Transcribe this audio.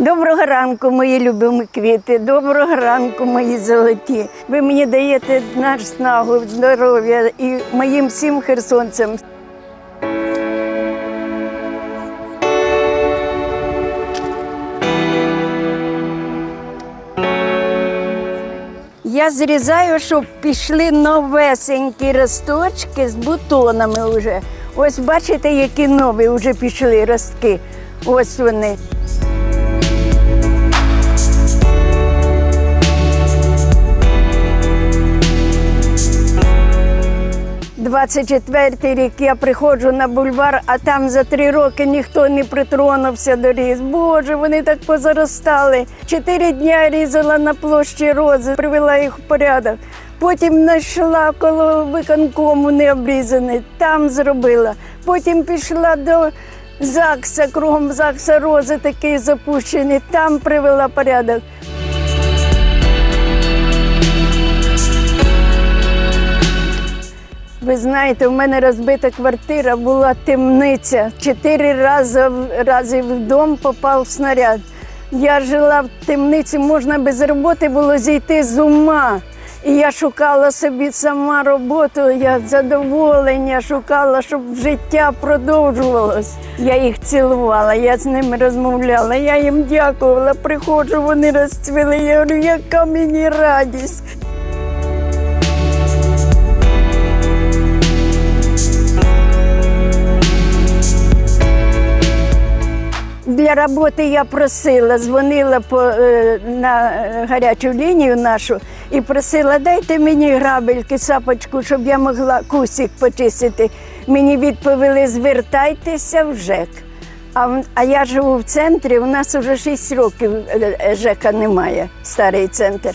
Доброго ранку, мої любимі квіти. Доброго ранку, мої золоті. Ви мені даєте наш снагу, здоров'я і моїм всім херсонцям. Я зрізаю, щоб пішли новесенькі росточки з бутонами вже. Ось бачите, які нові вже пішли ростки. Ось вони. 24-й рік я приходжу на бульвар, а там за три роки ніхто не притронувся до різ. Боже, вони так позаростали. Чотири дня різала на площі рози, привела їх в порядок. Потім знайшла коло виконкому не обрізаний, там зробила. Потім пішла до ЗАГСа, кругом ЗАГСа рози такі запущені, там привела порядок. Ви знаєте, у мене розбита квартира, була темниця. Чотири рази, рази в дом попав снаряд. Я жила в темниці, можна без роботи було зійти з ума. І я шукала собі сама роботу, я задоволення шукала, щоб життя продовжувалось. Я їх цілувала, я з ними розмовляла, я їм дякувала. Приходжу, вони розцвіли. Я говорю, яка мені радість. Для роботи я просила, дзвонила по, е, на е, гарячу лінію нашу і просила, дайте мені грабельки, сапочку, щоб я могла кусик почистити. Мені відповіли, звертайтеся в ЖЕК. А, а я живу в центрі, у нас вже 6 років е, ЖЕКа немає, старий центр.